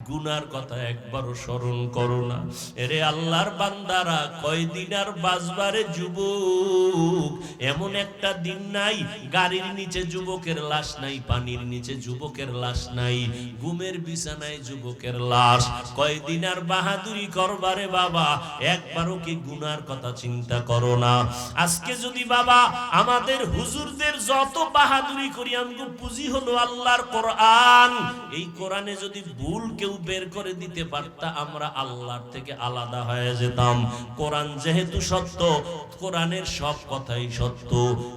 গুনার কথা একবারও স্মরণ করো না। এরে আল্লাহর বান্দারা, কয়দিন আর বাজবারে যুবক? এমন একটা দিন নাই, গাড়ির নিচে যুবকের লাশ নাই, পানির নিচে যুবকের লাশ নাই, ঘুমের বিছানায় যুবকের লাশ। কয়দিন আর বাহাদুরি করবারে বাবা, একবারও কি গুনার কথা চিন্তা করো না। আজকে যদি বাবা, আমাদের হুজুরদের যত বাহাদুরি করি, আমি পুঁজি হলো আল্লাহর কোরআন। এই কোরআনে যদি ভুল কেউ বের করে দিতে পারতা, আমরা আল্লাহর থেকে আলাদা হয়ে যেতাম। কোরআন যেহেতু সত্য, কোরআনের সব কথাই সত্য।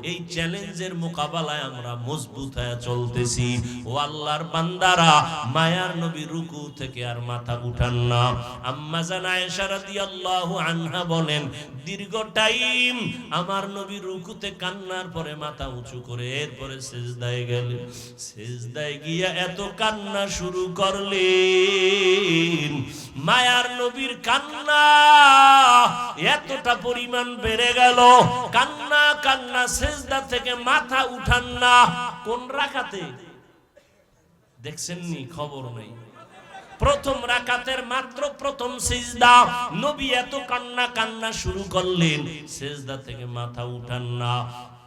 এই চ্যালেঞ্জের মোকাবেলায় আমরা মজবুত হয়ে চলতেছি। ও আল্লাহর বান্দারা, মায়ার নবী রুকু থেকে আর মাথা উঠান না। আম্মা জান রাদিয়াল্লাহু আনহা বলেন, দীর্ঘ টাইম আমার নবী রুকুতে কান্নার পরে মাথা উঁচু করে এরপরে সেজদায় গেলেন সেজদায় গিয়া এত কান্না শুরু করলেন মায়ার নবীর কান্না এতটা পরিমাণ বেড়ে গেল। কান্না কান্না, সেজদা থেকে মাথা উঠান না। কোন রাখাতে দেখছেন নি খবর নেই। প্রথম রাকাতের মাত্র প্রথম সিজদা। নবী এত কান্না কান্না শুরু করলেন। সিজদা থেকে মাথা উঠান না।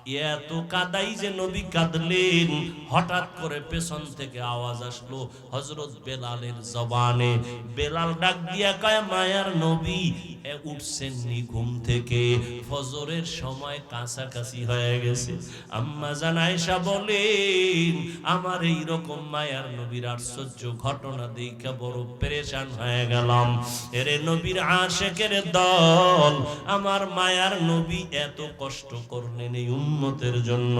এত কাদাই যে নবী কাঁদলেন, হঠাৎ করে পেছন থেকে আওয়াজ আসলো হজরত বেলালের জবানে। বেলাল ডাক দিয়া কয়, মায়ার নবী উঠছেন ঘুম থেকে। ফজরের সময় কাছাকাছি হয়ে গেছে। আম্মা জান আয়েশা বলেন, আমার এই রকম মায়ার নবীর আশ্চর্য ঘটনা দেখে বড় পেরেশান হয়ে গেলাম। এরে নবীর আশেকের দল, আমার মায়ার নবী এত কষ্ট করলেন এই উম্মতের জন্য।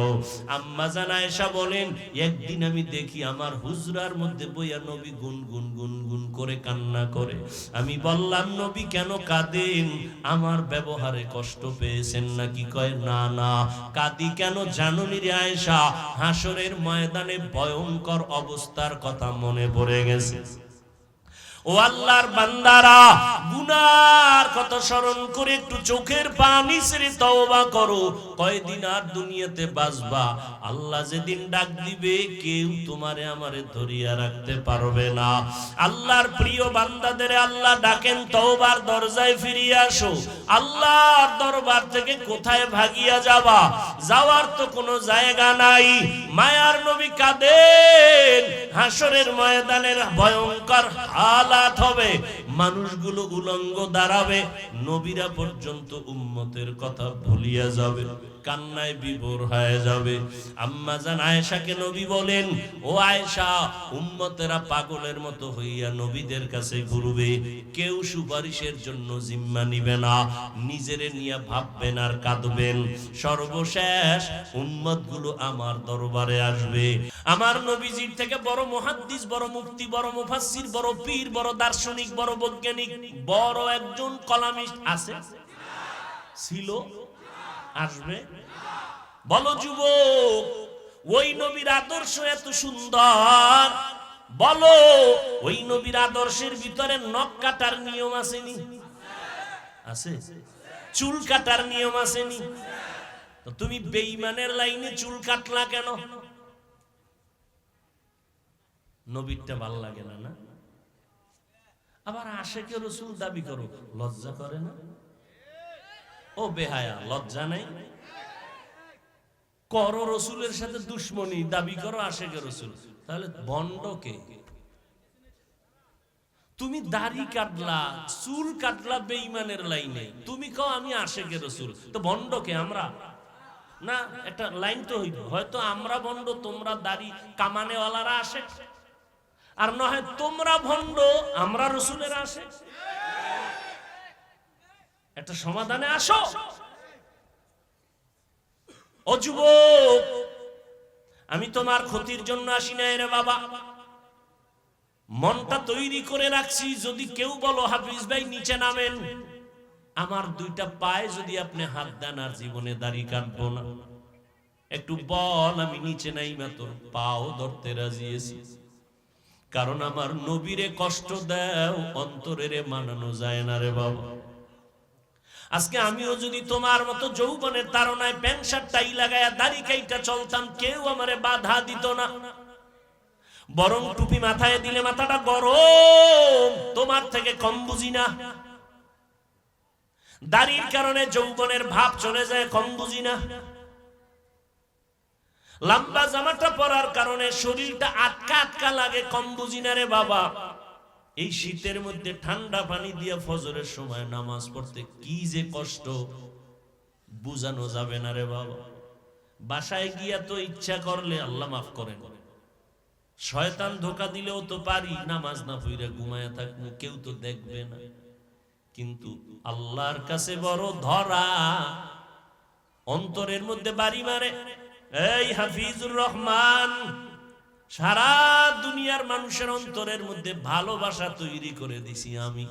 আম্মা জান আয়েশা বলেন, একদিন আমি দেখি আমার হুজরার মধ্যে বইয়া নবী গুন গুন গুন গুন করে কান্না করে। আমি বললাম, নবী কেন কাঁদেন? আমার ব্যবহারে কষ্ট পেয়েছেন নাকি? কয়, না না। কাদি কেন জানুনি রে আয়েশা? হাসরের ময়দানে ভয়ঙ্কর অবস্থার কথা মনে পড়ে গেছে। ও আল্লাহর বান্দারা, গুনার কথা স্মরণ করে একটু চোখের পানি ছেড়ে তওবা করো। কয়দিন আর দুনিয়াতে বাঁচবা? আল্লাহ যেদিন ডাক দিবে, কেউ তোমারে আমারে ধরিয়া রাখতে পারবে না। আল্লাহর প্রিয় বান্দাদের আল্লাহ ডাকেন, তওবার দরজায় ফিরিয়ে আসো। আল্লাহর দরবার থেকে কোথায় ভাগিয়া যাবা? যাওয়ার তো কোনো জায়গা নাই। মায়ার নবী কাঁদেন, হাসরের ময়দানের ভয়ঙ্কর হালাত হবে। মানুষগুলো উলঙ্গ দাঁড়াবে নবীরা পর্যন্ত উম্মতের কথা ভুলিয়া যাবে। কান্নায় বিভোর হয়ে যাবে। আম্মা জান আয়েশাকে নবী বলেন, ও আয়েশা, উম্মতেরা পাগলের মতো হইয়া নবীদের কাছে ঘুরবে। কেউ সুপারিশের জন্য জিম্মা নিবে না। নিজেরে নিয়ে ভাববেন আর কাঁদবেন। সর্বশেষ উম্মতগুলো আমার দরবারে আসবে। আমার নবীজির থেকে বড় মহাদ্দিস, বড় মুক্তি বড় মুফাসসির, বড় পীর, বড় দার্শনিক, বড় বৈজ্ঞানিক, বড় একজন কলামিস্ট আছে? ছিল? আসবে? বলো, যুবক, ওই নবীর আদর্শ এত সুন্দর। বলো, ওই নবীর আদর্শের ভিতরে নখ কাটার নিয়ম আসেনি? আছে। চুল কাটার নিয়ম আসেনি? তুমি বেঈমানের লাইনে চুল কাটলা কেন? নবীরটা ভালো লাগে না না? আবার আশেকে রসুল দাবি করো, লজ্জা করে না? ও বেহায়া, লজ্জা নাই? করো রসুলের সাথে দুশ্মনী, দাবি করো আশেকে রসুল। তাহলে বন্ডকে তুমি দাড়ি কাটলা, চুল কাটলা বেইমানের লাইনে। তুমি কও আমি আশেকে রসুল, তো বন্ডকে আমরা? না, একটা লাইন তো হইব হয়তো আমরা বন্ড, তোমরা দাড়ি কামানেওয়ালারা আসে। আর নয় তোমরা ভণ্ড আমরা রসুলের আসে। একটা সমাধানে আসো। ও যুবক, আমি তোমার ক্ষতির জন্য আসি নাই রে বাবা। মনটা তৈরি করে রাখছি, যদি কেউ বলো, হাফিজ ভাই, নিচে নামেন। আমার দুইটা পায়ে যদি আপনি হাত দেন আর জীবনে দাড়ি কাটবো না। একটু বল, আমি নিচে নাই তোর পাও ধরতে রাজিয়েছি কারণ আমার নবীরে কষ্ট দেও, অন্তরেরে মানানো যায় না রে বাবা। আজকে আমিও যদি তোমার মতো যৌবনের তারনায় প্যান্ট শার্ট টাই লাগায়া দাড়ি কাইটা চলতাম, কেউ আমারে বাধা দিত না। বরং টুপি মাথায় দিলে মাথাটা গরম, তোমার থেকে কম বুঝি না। দাড়ির কারণে যৌবনের ভাব চলে যায়, কম বুঝি না। লম্বা জামাটা পরার কারণে শরীরটা আটকা আটকা লাগে, কম বুঝি না রে বাবা। এই শীতের মধ্যে ঠান্ডা পানি দিয়ে ফজরের সময় নামাজ পড়তে কি যে কষ্ট, বুঝানো যাবে না রে বাবা। বাসায় গিয়া তো ইচ্ছা করলে আল্লাহ মাফ করেন। শয়তান ধোকা দিলেও তো পারি, নামাজ না পইরা ঘুমায়া থাকব, কেউ তো দেখবে না। কিন্তু আল্লাহর কাছে বড় ধরা, অন্তরের মধ্যে বাড়ি মারে, এই হাফিজুর রহমান সারা দুনিয়ার মানুষের অন্তরের মধ্যে ভালোবাসা তৈরি করে দিছি আমি।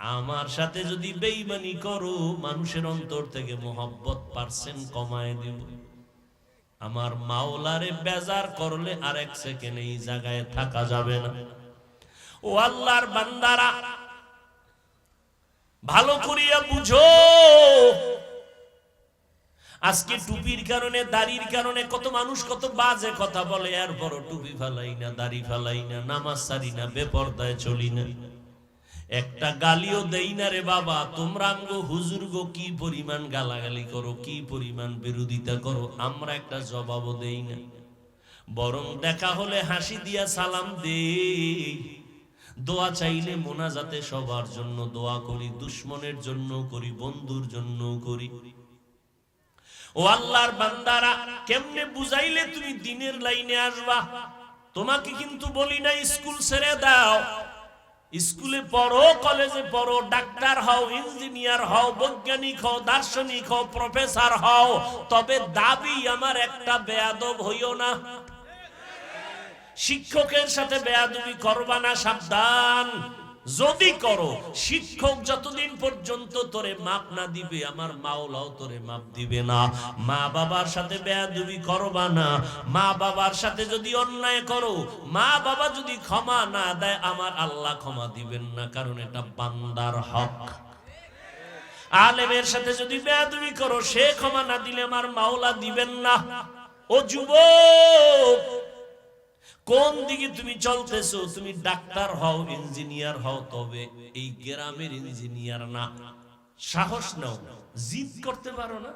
আমার সাথে যদি বেইমানি করো, মানুষের অন্তর থেকে মোহব্বত পার্সেন্ট কমায় দিব। আমার মাওলারে বেজার করলে আর এক সেকেন্ড এই জায়গায় থাকা যাবে না। ও আল্লাহর বান্দারা, ভালো করিয়া বুঝো আজকে টুপির কারণে, দাড়ির কারণে কত মানুষ কত বাজে কথা বলে, এরপরও টুপি ফালাই না, দাড়ি ফালাই না, নামাজ সারি না, বেপর্দায় চলি না। একটা গালিও দেই না রে বাবা, তোমরা আমগো হুজুর গো, কি পরিমাণ গালাগালি করো, কি পরিমাণ বিরোধিতা করো, আমরা একটা জবাবও দেই না। বরং দেখা হলে হাসি দিয়া সালাম দেই। দোয়া চাইলে মোনাজাতে সবার জন্য দোয়া করি, দুশ্মনের জন্য করি, বন্ধুর জন্য করি। ও আল্লাহর বান্দারা, কেমনে বুঝাইলে তুমি দিনের লাইনে আসবা? তোমাকে কিন্তু বলি না স্কুল ছেড়ে দাও। স্কুলে পড়ো, কলেজে পড়ো, ডাক্তার হও, ইঞ্জিনিয়ার হও, বৈজ্ঞানিক হও, দার্শনিক হও, প্রফেসর হও, তবে দাবি আমার একটা বেয়াদব হইও না। শিক্ষকের সাথে বেয়াদবি করবা না, সাবধান। যদি করো, শিক্ষক যতদিন পর্যন্ত তোরে মাপ না দিবে, আমার মাওলাও তোরে মাপ দিবে না। মা বাবার সাথে বেয়াদবি করবা না। মা বাবার সাথে যদি অন্যায় করো, মা বাবা যদি ক্ষমা না দেয়, আমার আল্লাহ ক্ষমা দিবেন না, কারণ এটা বান্দার হক। আলেমের সাথে যদি বেয়াদবি করো, সে ক্ষমা না দিলে আমার মাওলা দিবেন না। ও যুবক কোন দিকে তুমি চলতেছো? তুমি ডাক্তার হও, ইঞ্জিনিয়ার হও, তবে এই গ্রামের ইঞ্জিনিয়ার না। সাহস নাও। জিদ করতে পারো না?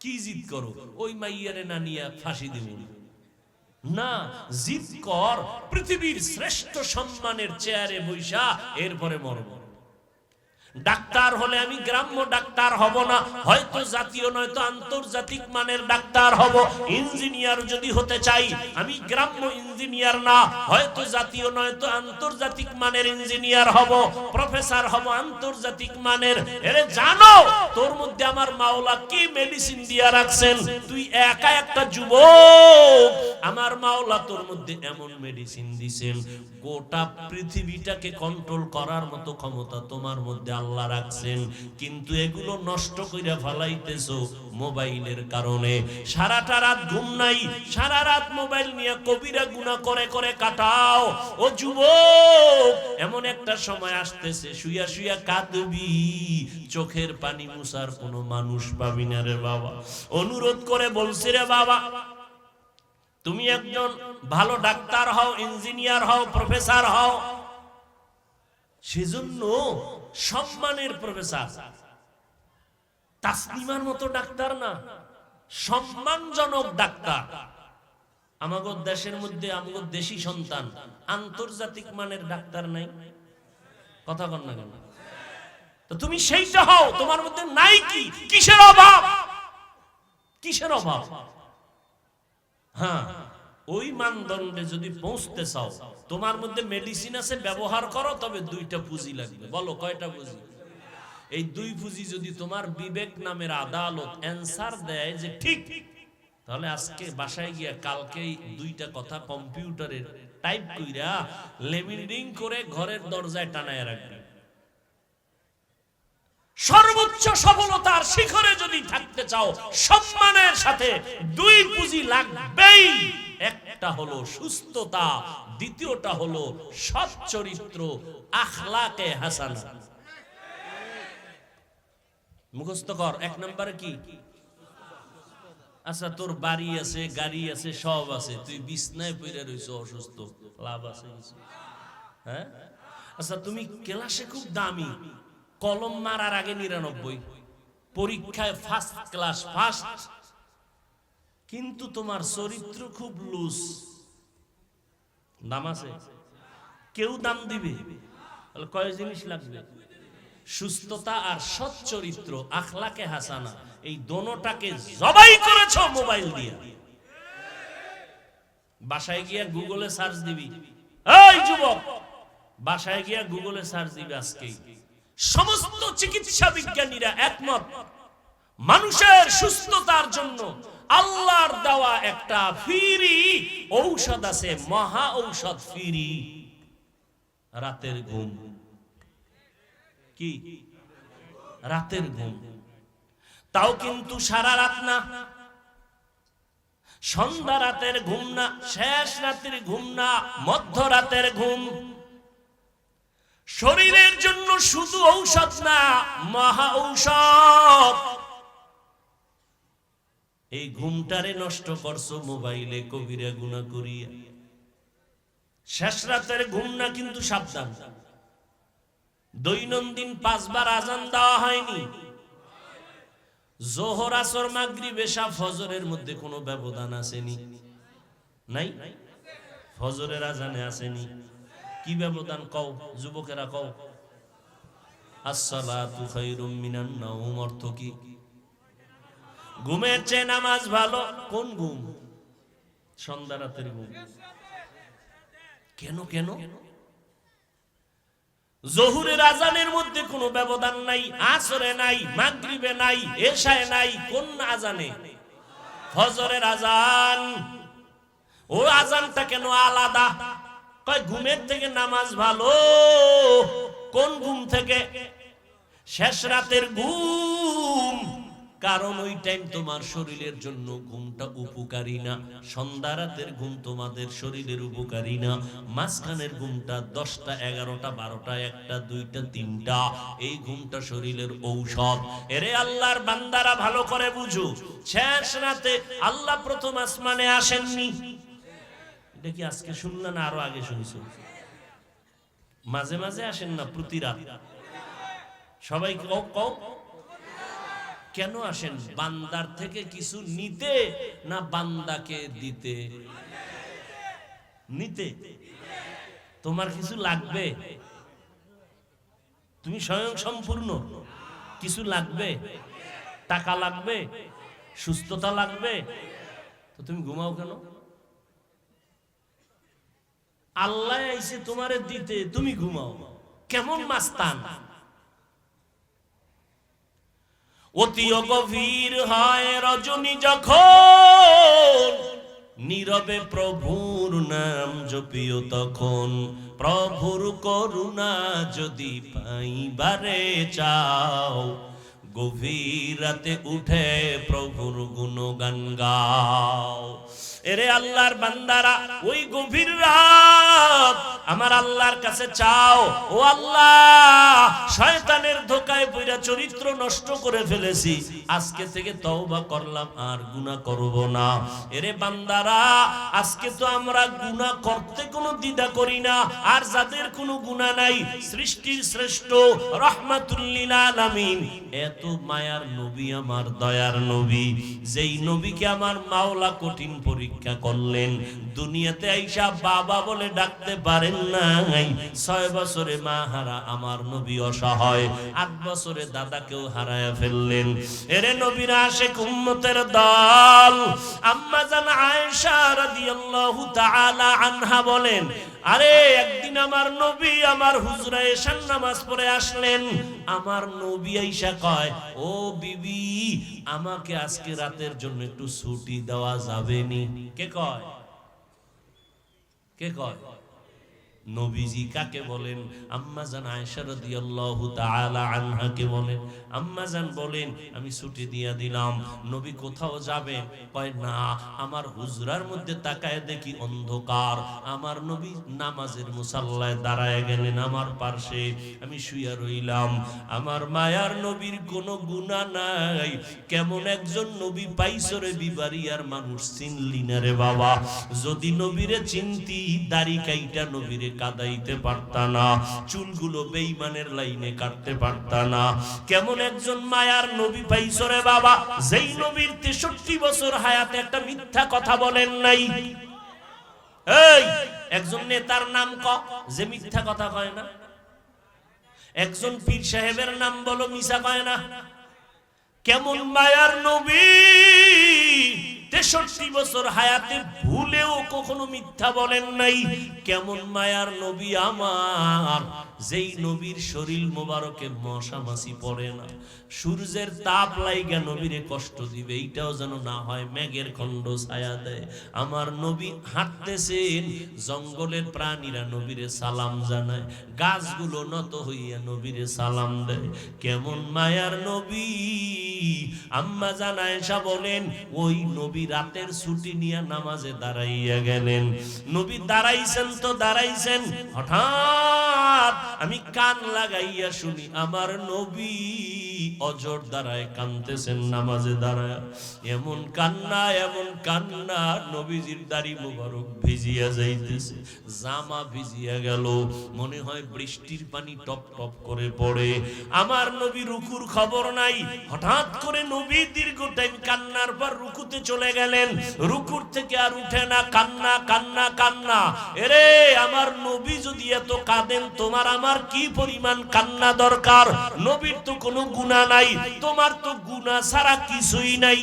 কি জিদ করো? ওই মাইয়ারে না নিয়ে ফাঁসি দেব। না, জিদ কর। পৃথিবীর শ্রেষ্ঠ সম্মানের চেয়ারে বৈশা এরপরে মরব। ডাক্তার হলে আমি গ্রাম্য ডাক্তার হব না, হয়তো জাতীয় নয়তো আন্তর্জাতিক মানের ডাক্তার হব। ইঞ্জিনিয়ার যদি হতে চাই, আমি গ্রাম্য ইঞ্জিনিয়ার না, হয়তো জাতীয় নয়তো আন্তর্জাতিক মানের ইঞ্জিনিয়ার হব, প্রফেসর হব আন্তর্জাতিক মানের। এরে জানো, তোর মধ্যে আমার মাওলা কি মেডিসিন দিয়া রাখছেন? তুই একা একটা যুবক, আমার মাওলা তোর মধ্যে এমন মেডিসিন দিছেন। গোটা পৃথিবীটাকে কন্ট্রোল করার মতো ক্ষমতা তোমার মধ্যে আল্লাহ রাখছেন। কিন্তু এগুলো নষ্ট কইরা ফেলাইতেছো মোবাইলের কারণে। সারাটা রাত ঘুম নাই, সারা রাত মোবাইল নিয়ে কবিরা গুণা করে করে কাটাও। ও যুবক, এমন একটা সময় আসতেছে, শুইয়া শুইয়া কাঁদবি। চোখের পানি মুসার কোনো মানুষ পাবি না রে বাবা। অনুরোধ করে বলছি রে বাবা তুমি একজন ভালো ডাক্তার হও, ইঞ্জিনিয়ার হও, প্রফেসর হও। সেজন্য সম্মানের প্রফেসর। তাসলিমার মতো ডাক্তার না, সম্মানজনক ডাক্তার। আমাগো দেশের মধ্যে আমাগো দেশি সন্তান, আন্তর্জাতিক মানের ডাক্তার নাই। কথা কন না কেন? তো তুমি সেইটা হও, তোমার মধ্যে নাই কি? কিসের অভাব? কিসের অভাব? হ্যাঁ ওই মানদণ্ডে যদি পৌঁছতে চাও, তোমার মধ্যে মেডিসিন আছে, ব্যবহার করো, তবে দুইটা পুঁজি লাগবে। বলো, কয়টা পুঁজি? এই দুই পুঁজি যদি তোমার বিবেক নামের আদালত অ্যান্সার দেয় যে ঠিক, তাহলে আজকে বাসায় গিয়া কালকে দুইটা কথা কম্পিউটারের টাইপ কইরা লেমিনিং করে ঘরের দরজায় টানায় রাখবে। সর্বোচ্চ সফলতার শিখরে যদি থাকতে চাও, সম্মানের সাথে দুই পুঁজি লাগবেই। একটা হলো সুস্থতা, দ্বিতীয়টা হলো সৎ চরিত্র, আখলাকে হাসানা। মুখস্থ কর, এক নম্বরে কি? আচ্ছা তোর বাড়ি আছে, গাড়ি আছে, সব আছে। তুই বিছনায় পড়ে রইছ অসুস্থ। লাভ আছে হ্যাঁ? আচ্ছা তুমি ক্লাসে খুব দামি। কলম মারার আগে নিরানব্বই। পরীক্ষায় ফার্স্ট ক্লাস ফার্স্ট কিন্তু তোমার চরিত্র খুব লুজ দাম আছে? কেউ দাম দিবে? কয় জিনিস লাগবে? সুস্থতা আর সৎ চরিত্র, আখলাকে হাসানা, এই দোনোটাকে জবাই করেছ মোবাইল দিয়ে। বাসায় গিয়া গুগলে সার্চ দিবি। এই যুবক, বাসায় গিয়া গুগলে সার্চ দিবি আজকেই। সমস্ত চিকিৎসা বিজ্ঞানীরা একমত। মানুষের সুস্থতার জন্য আল্লাহর দেওয়া একটা ফিরি ঔষধ আছে, মহা ঔষধ ফিরি। রাতের ঘুম। কি? রাতের ঘুম। তাও কিন্তু সারা রাত না। সন্ধ্যা রাতের ঘুম না, শেষ রাতের ঘুম না, মধ্যরাতের ঘুম। শরীরের জন্য শুধু ঔষধ না, মহা ঔষধ। এই ঘুমটারে নষ্ট করছ মোবাইলে, কবিরা গুণা করিয়া। শেষ রাতের ঘুম না কিন্তু সাবধান। দৈনন্দিন পাঁচবার আজান দেওয়া হয়নি। জোহর, আসর মাগরি বেশা ফজরের মধ্যে কোনো ব্যবধান আসেনি। নাই? ফজরের আজানে আসেনি। কি ব্যবধান কও? যুবকেরা কও। আসসালাতু খায়রুম মিনান নাওম অর্থ কি? ঘুমের চেয়ে নামাজ ভালো। কোন ঘুম? সন্ধ্যা রাতের ঘুম। কেন কেন? আজানের মধ্যে কোনো ব্যবধান নাই, আসরে নাই, মাগরিবে নাই, এশায় নাই, কোন আজানে? ফজরের আজান। ও আজানটা কেন আলাদা? কয়, ঘুমের থেকে নামাজ ভালো? কোন ঘুম থেকে? শেষ রাতের ঘুম। কারণ ওই টাইম তোমার শরীরের জন্য ঘুমটা উপকারী না। সন্ধ্যা রাতের ঘুম তোমাদের শরীরের উপকারী না। মাঝখানের ঘুমটা দশটা, এগারোটা, বারোটা, একটা, দুইটা, তিনটা। এই ঘুমটা শরীরের ঔষধ। এরে আল্লাহর বান্দারা ভালো করে বুঝো। শেষ রাতে আল্লাহ প্রথম আসমানে আসেননি। এটা কি আজকে শুনলে না আরও আগে শুনছো? মাঝে মাঝে আসেন না, প্রতি রাত। সবাই কও কেন আসেন? বান্দার থেকে কিছু নিতে না বান্দাকে দিতে? নিতে। তোমার কিছু লাগবে? তুমি স্বয়ং সম্পূর্ণ। কিছু লাগবে? টাকা লাগবে? সুস্থতা লাগবে? তো তুমি ঘুমাও কেন? আল্লাহ আইসে তোমারে দিতে তুমি ঘুমাও। কেমন মাস্তান? অতিও গভীর হয় রজনী যখন, নীরবে প্রভুর নাম জপিও তখন। প্রভুর করুণা যদি পাইবারে চাও, গভীর রাতে উঠে প্রভুর গুণগান গাও। এরে আল্লাহর বান্দারা ওই গভীর রাত আমার আল্লাহর কাছে চাও। ও আল্লাহ, শয়তানের ধোকায় পইরা চরিত্র নষ্ট করে ফেলেছি। আজকে থেকে তওবা করলাম, আর গুনাহ করব না। এরে বান্দারা, আজকে তো আমরা গুনাহ করতে কোনো দ্বিধা করি না। আর যাদের কোনো গুনাহ নাই, সৃষ্টির শ্রেষ্ঠ, রহমাতুল্লিল আলামিন। এত মায়ার নবী আমার, দয়ার নবী। যেই নবীকে আমার মাওলা কঠিন পরীক্ষা করলেন। দুনিয়াতে আইসা বাবা বলে ডাকতে পারেন নাই। ছয় বছরে মা হারা আমার নবী অসহায়। আট বছরে দাদাকেও হারায় ফেললেন। এরে নবীরা আসে উম্মতের দল। আম্মা জান আনহা বলেন, আরে, একদিন আমার নবী আমার হুজরা এশান নামাজ পড়ে আসলেন। আমার নবী আইসা কয়, ও বিবি, আমাকে আজকে রাতের জন্য একটু ছুটি দেওয়া যাবে নি? কে কয়? কে কয়? নবীজি কাকে বলেন? আম্মা জান আয়েশা রাদিয়াল্লাহু তাআলা আনহাকে বলেন। আম্মা জান বলেন, আমি ছুটি দিয়া দিলাম, নবী কোথাও যাবেন কয়, না, আমার হুজরার মধ্যে তাকায় দেখি অন্ধকার। আমার নবী নামাজের মুসাল্লায় দাঁড়ায় গেলেন আমার পার্শ্বে। আমি শুইয়া রইলাম। আমার মায়ার নবীর কোনো গুনাহ নাই। কেমন একজন নবী পাইছরে বিবারিয়ার মানুষ চিনলি না রে বাবা। যদি নবীরে চিনতি, দাড়ি কাইটা নবীরে কাদাইতে পারতা না, চুলগুলো বেইমানের লাইনে কাটতে পারতা না। কেমন একজন মায়ার নবী পাইছরে বাবা, যেই নবীর তেষট্টি বছর হায়াতে একটা মিথ্যা কথা বলেন নাই। এই, একজন নেতার নাম ক, যে মিথ্যা কথা কয় না? একজন পীর সাহেবের নাম বলো মিশা কয় না? কেমন মায়ার নবী? তেষট্টি বছর হায়াতে ভুলেও কখনো মিথ্যা বলেন নাই। কেমন মায়ার নবী আমার, যেই নবীর শরীর মোবারকে মশা মাছি পড়ে না। সূর্যের তাপ লাইগা নবীরে কষ্ট দিবে, এইটাও যেন না হয়, মেঘের খণ্ড ছায়া দেয়। আমার নবী হাঁটতেছেন, জঙ্গলের প্রাণীরা নবীরে সালাম জানায়। গাছগুলো নত হইয়া নবীরে সালাম দেয়। কেমন মায়ার নবী, আম্মা জানায়সা বলেন, ওই নবী রাতের ছুটি নিয়ে নামাজে দাঁড়াইয়া গেলেন। নবী দাঁড়াইছেন তো দাঁড়াইছেন। হঠাৎ আমি কান লাগাইয়া শুনি, আমার নবী অজর দাঁড়ায় কানতেছেন নামাজে দাঁড়ায়। এমন কান্না এমন কান্না, নবীজির দাড়ি মুবারক ভিজিয়া যাইতেছে। জামা ভিজিয়া গেল, মনে হয় বৃষ্টির পানি টপ টপ করে পড়ে। আমার নবী রুকুর খবর নাই। হঠাৎ করে নবী দীর্ঘ টাইম কান্নার পর রুকুতে চলে গেলেন। রুকুর থেকে আর উঠে না, কান্না কান্না কান্না। এরে, আমার নবী যদি এত কাঁদেন, তোমার আমার কি পরিমাণ কান্না দরকার? নবীর তো কোনো গুণা নাই, তোমার তো গুণা ছাড়া কিছুই নাই।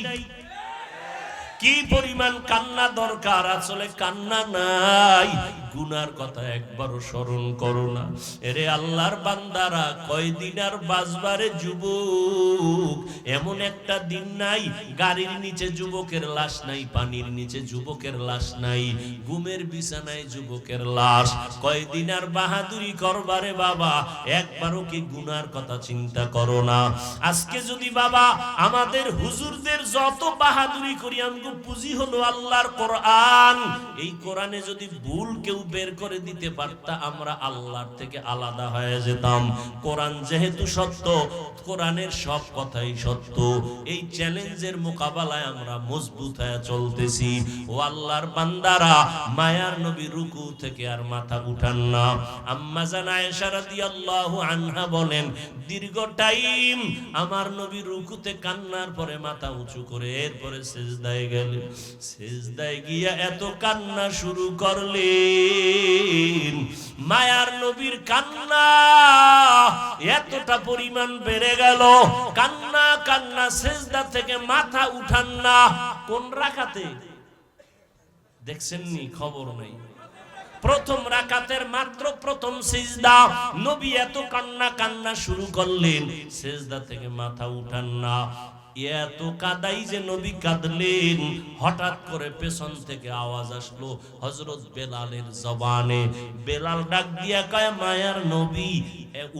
কি পরিমাণ কান্না দরকার? আসলে কান্না নাই। গুনার কথা একবারও স্মরণ করো না। এরে আল্লাহর বান্দারা, কয়দিন আর বাজবারে যুবক? এমন একটা দিন নাই, গাড়ির নিচে যুবকের লাশ নাই, পানির নিচে যুবকের লাশ নাই, ঘুমের বিছানায় যুবকের লাশ। কয়দিন আর বাহাদুরি করবারে বাবা, একবারও কি গুনার কথা চিন্তা করো না। আজকে যদি বাবা আমাদের হুজুরদের যত বাহাদুরি করি, আমগো পুঁজি হলো আল্লাহর কোরআন। এই কোরআনে যদি ভুল কেউ বের করে দিতে পারতা, আমরা আল্লাহর থেকে আলাদা হয়ে যেতাম। কোরআন যেহেতু সত্য, কোরআনের সব কথাই সত্য। এই চ্যালেঞ্জের মোকাবেলায় আমরা মজবুত হয়ে চলতেছি। ও আল্লাহর বান্দারা, মায়ার নবী রুকু থেকে আর মাথা উঠান না। আম্মা জান আয়েশা রাদিয়াল্লাহু আনহা বলেন, দীর্ঘ টাইম আমার নবী রুকুতে কান্নার পরে মাথা উঁচু করে এরপরে সেজদায় গেলেন সেজদায় গিয়া এত কান্না শুরু করলেন। মায়ার নবীর কান্না এতটা পরিমাণ বেড়ে গেল। কান্না কান্না, সেজদা থেকে মাথা উঠান না। কোন রাখাতে দেখছেননি? খবর নেই। প্রথম রাকাতের মাত্র প্রথম সিজদা। নবী এত কান্না কান্না শুরু করলেন। সিজদা থেকে মাথা উঠান না। এত কাদাই যে নবী কাঁদলেন। হঠাৎ করে পেছন থেকে আওয়াজ আসলো হজরত বেলালের জবানে। বেলাল ডাক দিয়া কয়, মায়ার নবী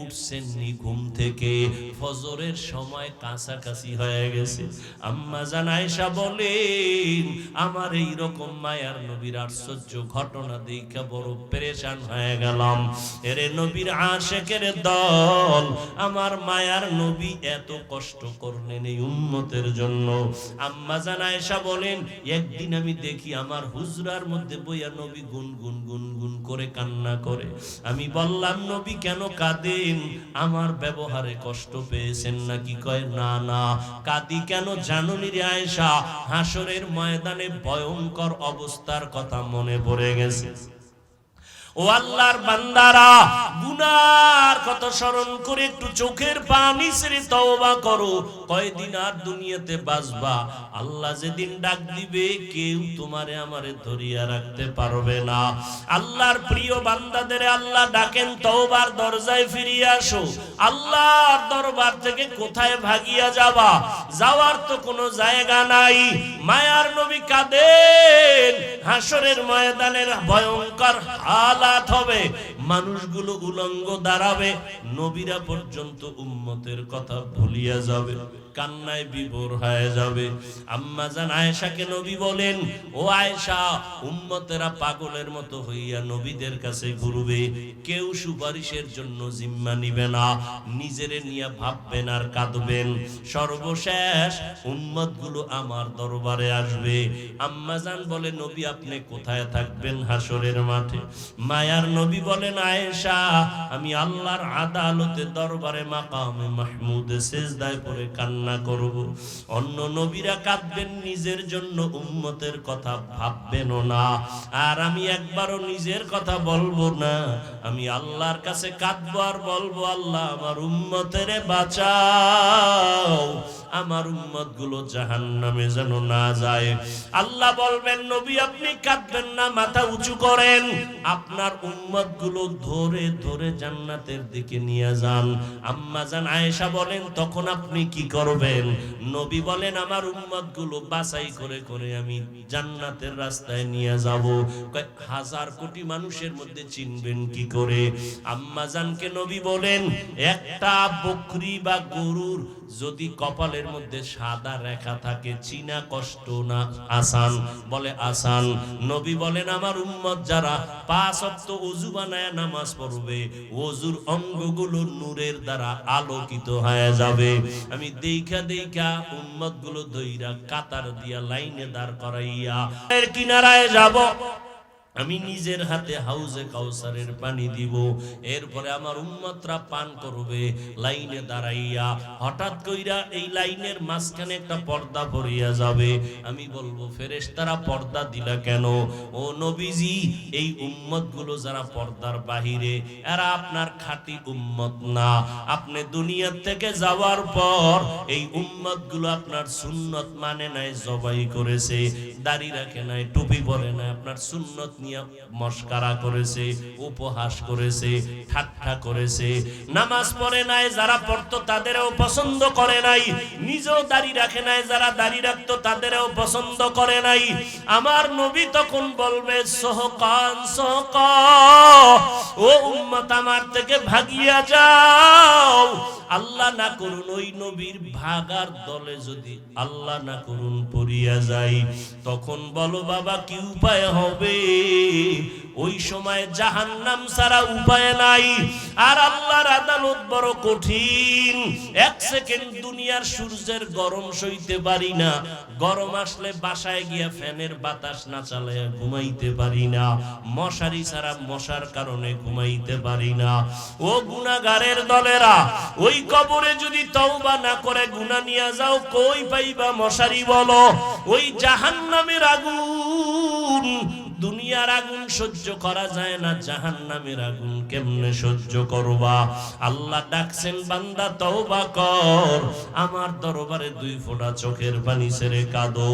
উঠছেন ঘুম থেকে। ফজরের সময় কাছাকাছি হয়ে গেছে। আম্মা জানাইসা বলেন, আমার এই রকম মায়ার নবীর আশ্চর্য ঘটনা দেখে বড় পেরেশান হয়ে গেলাম। এরে নবীর আশেকের দল, আমার মায়ার নবী এত কষ্ট করলেন এই উন্মতের জন্য। আম্মা জানাইসা বলেন, একদিন আমি দেখি আমার হুজরার মধ্যে বইয়া নবী গুন গুন গুন গুন করে কান্না করে। আমি বললাম, নবী কেন কাঁদেন? আমার ব্যবহারে কষ্ট পেয়েছেন নাকি? কয়, না না। কাদি কেন জানুনি রে আয়েশা? হাসরের ময়দানে ভয়ঙ্কর অবস্থার কথা মনে পড়ে গেছে। ও আল্লাহর বান্দারা, গুনার কথা স্মরণ করে একটু চোখের পানি ছেড়ে তওবা করো। কয়দিন আর দুনিয়াতে বাঁচবা? আল্লাহ যেদিন ডাক দিবে, কেউ তোমারে আমারে ধরিয়া রাখতে পারবে না। আল্লাহর প্রিয় বান্দাদের আল্লাহ ডাকেন, তওবার দরজায় ফিরিয়ে আসো। আল্লাহর দরবার থেকে কোথায় ভাগিয়া যাবা? যাওয়ার তো কোনো জায়গা নাই। মায়ার নবী কাঁদেন। হাসরের ময়দানের ভয়ঙ্কর হালা হালাত হবে। মানুষগুলো উলঙ্গ দাঁড়াবে নবীরা পর্যন্ত উম্মতের কথা ভুলিয়া যাবে। কান্নায় বিভোর হয়ে যাবে। আম্মা জান আয়েশাকে নবী বলেন, ও আয়েশা, উম্মতেরা পাগলের মতো হইয়া নবীদের কাছে ঘুরবে। কেউ সুপারিশের জন্য জিম্মা নিবে না। নিজেরে নিয়ে ভাববেন আর কাঁদবেন। সর্বশেষ উম্মতগুলো আমার দরবারে আসবে। আম্মা জান বলে, নবী, আপনি কোথায় থাকবেন হাসরের মাঠে? মায়ার নবী বলেন, আয়েশা, আমি আল্লাহর আদালতে দরবারে মাকামে মাহমুদে সেজদায় পড়ে কান্না করব। অন্য নবীরা কাঁদবেন, নিজের জন্য উম্মতের কথা ভাববেন না। আর আমি একবারও নিজের কথা বলব না। আমি আল্লাহর কাছে কাঁদবো আর বলব, আল্লাহ আমার উম্মতের বাঁচাও। আমার উম্মতগুলো জাহান নামে যেন না যায়। আল্লাহ বলবেন নবী আপনি কাঁদবেন না মাথা উঁচু করেন। আপনার উম্মতগুলো ধরে ধরে জান্নাতের দিকে নিয়ে যান। আম্মা জান আয়েশা বলেন তখন আপনি কি করবেন? নবী বলেন আমার উম্মতগুলো বাছাই করে করে আমি জান্নাতের রাস্তায় নিয়ে যাব। কয়, হাজার কোটি মানুষের মধ্যে চিনবেন কি করে? আম্মা জানকে নবী বলেন একটা বকরি বা গরুর যদি কপালের মধ্যে সাদা রেখা থাকে, চিনা কষ্ট না। আসান বলে, আসান, নবী বলেন, আমার উম্মত যারা পাঁচ অক্ত অজু বানায় নামাজ পড়বে অজুর অঙ্গগুলো নূরের দ্বারা আলোকিত হয়ে যাবে। আমি দেখা দেখা উম্মতগুলো দইরা কাতার দিয়া লাইনে দাঁড় করাইয়া কিনারায় যাব। আমি নিজের হাতে হাউজে কাউসারের পানি দিব। এরপরে আমার উম্মতরা পান করবে লাইনে দাঁড়াইয়া। হঠাৎ কইরা এই লাইনের মাঝখানে একটা পর্দা পড়িয়া যাবে। আমি বলব, ফেরেশতারা পর্দা দিলা কেন? ও নবীজি, এই উম্মতগুলো যারা পর্দার বাহিরে, এরা আপনার খাঁটি উম্মত না। আপনি দুনিয়া থেকে যাওয়ার পর এই উম্মতগুলো আপনার সুন্নত মানে নাই, জবাই করেছে। দাড়ি রাখে নাই, টুপি পরে নাই, আপনার সুন্নত নিয়ে মস্কারা করেছে, উপহাস করেছে, ঠাট্টা করেছে। নামাজ পড়ে নাই, যারা পড়তো তাদেরও পছন্দ করে নাই। নিজেও দাড়ি রাখে নাই, যারা দাড়ি রাখতো তাদেরও পছন্দ করে নাই। আমার নবী তখন বলবে, সহকান সহক ও উম্মত আমার থেকে ভাগিয়া যাও। আল্লাহ না করুন, ওই নবীর ভাগার দলে যদি আল্লাহ না করুন পড়িয়া যাই। তখন বলো বাবা কি উপায় হবে? ওই সময় জাহান্নাম ছাড়া উপায় নাই। আর আল্লাহর আদালত বড় কঠিন। এক সেকেন্ড দুনিয়ার সূর্যের গরম সইতে পারি না। গরম আসলে বাসায় গিয়া ফ্যানের বাতাস না চালায় ঘুমাইতে পারি না। মশারি ছাড়া মশার কারণে ঘুমাইতে পারি না। ও গুনাগারের দলেরা, ওই কবরে যদি তওবা না করে গুনাহ নিয়ে যাও, কই পাইবা মশারি বলো? ওই জাহান্নামের আগুন দুনিয়ার আগুন সহ্য করা যায় না, জাহান্নামের আগুন কেমনে সহ্য করবা? আল্লাহ ডাকছেন, বান্দা, তওবা কর। আমার দরবারে দুই ফোঁটা চোখের পানি ছেড়ে কাঁদো।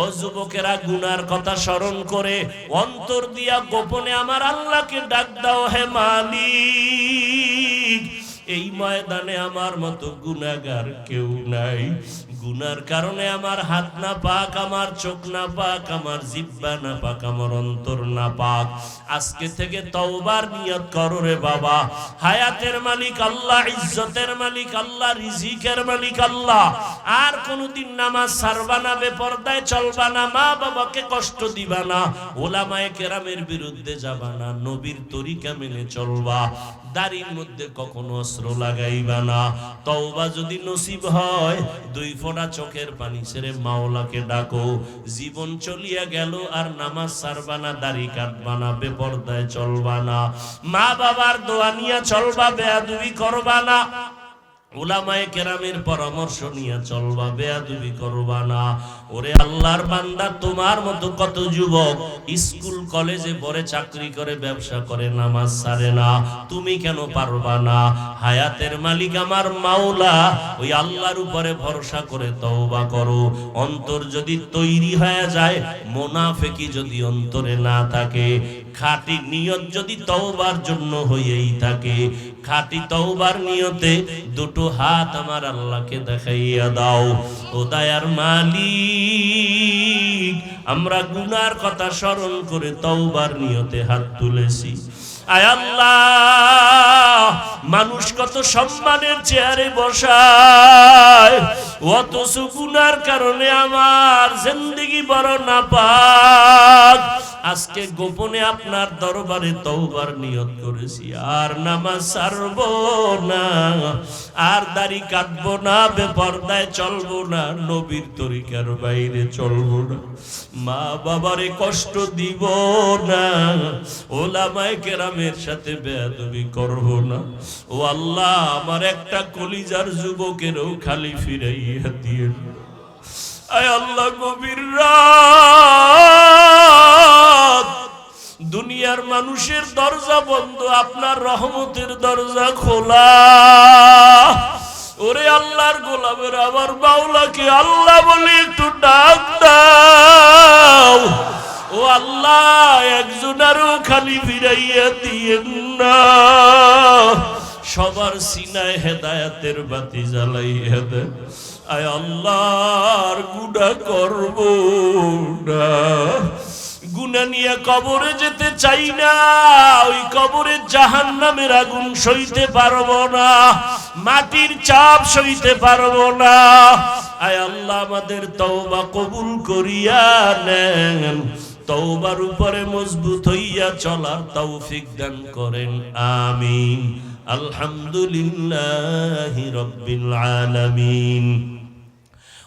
ও যুবকেরা, গুনার কথা স্মরণ করে অন্তর দিয়া গোপনে আমার আল্লাহকে ডাক দাও, হে মালিক। এই ময়দানে আমার মতো গুনাগার কেউ নাই। গুনার কারণে আমার হাত না পাক, আমার চোখ না পাক, আমার জিব্বা না পাক, আমার অন্তর না পাক। আজকে থেকে তওবার নিয়ত করো রে বাবা। হায়াতের মালিক আল্লাহ, ইজ্জতের মালিক আল্লাহ, রিজিকের মালিক আল্লাহ। আর কোনদিন নামাজ সারবা না, বেপরদায় চলবা না মা বাবাকে কষ্ট দিবা না। ওলামায়ে কেরামের বিরুদ্ধে যাবা না, নবীর তরিকা মেনে চলবা। দাড়ির মধ্যে কখনো অস্ত্র লাগাইবা না। তওবা যদি নসিব হয়, দুই ফোঁটা চোখের পানি ছেড়ে মাওলাকে ডাকো। জীবন চলিয়া গেল আর নামাজ সারবা না, দাড়ি কাটবা না, বেপরদায় চলবা না। মা বাবার দোয়া নিয়ে চলবা, বেয়াদুবি করবা না। ওলামায়ে কেরামের পরামর্শ নিয়ে চলবা, বেয়াদুবি করবা না। ওরে আল্লাহর বান্দা, তোমার মতো কত যুবক স্কুল, কলেজে পড়ে চাকরি করে, ব্যবসা করে, নামাজ সারে না। তুমি কেন পারবা না? হায়াতের মালিক আমার মাওলা, ওই আল্লাহর উপরে ভরসা করে তওবা করো। অন্তর যদি তৈরি হয়ে যায়, মোনাফেকি যদি অন্তরে না থাকে খাঁটি নিয়ত যদি তওবার জন্য হয়েই থাকে, খাঁটি তওবার নিয়তে দুটো হাত আমার আল্লাহকে দেখাইয়া দাও। ও দায়ার মালিক, আমরা গুনার কথা স্মরণ করে তওবার নিয়তে হাত তুলেছি। আয় আল্লাহ, মানুষ কত সম্মানের চেয়ারে বসায় অত সুগুনার কারণে আমার জিন্দগি বড় না পাক আজকে গোপনে আপনার দরবারে তওবার নিয়ত করেছি। আর নামাজ ছাড়ব না, আর দাড়ি কাটবো না, বেপর্দায় চলবো না, নবীর তরিকার বাইরে চলবো না। মা বাবারে কষ্ট দিব না, ওলামায় কেরামের সাথে বেয়াদবি করব না। ও আল্লাহ, আমার একটা কলিজার যুবকেরও খালি দিয়ে আল্লাহ গভীর দুনিয়ার মানুষের দরজা বন্ধ, আপনার রহমতের দরজা খোলা। ওরে আল্লাহর গোলামের আমার বাউলাকে আল্লাহ বলে একটু ডাক ও আল্লাহ, একজন আরও খালি ফিরাইয়া দিয়েন না। সবার সিনায় হেদায়াতের বাতি জ্বালাইয়া দেন। আয় আল্লাহর গুডা করব না। গুনা নিয়ে কবরে যেতে চাই না, ওই কবরে জাহান নামের আগুন সইতে পারব না, মাটির চাপ সইতে পারব না। আয় আল্লাহ, আমাদের তওবা কবুল করিয়া নেন। তওবার উপরে মজবুত হইয়া চলার তৌফিক দান করেন, আমিন। আলহামদুলিল্লাহি রব্বিল আলামিন।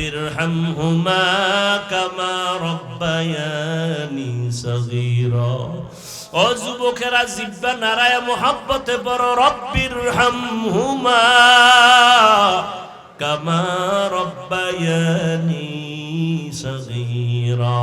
ارحمهما كما ربياني صغيرا ও যুবকেরা জিব্বা নারায় মোহাব্বতে বড় রব্বির হামহুমা কামা রব্বায়ানি সগীরা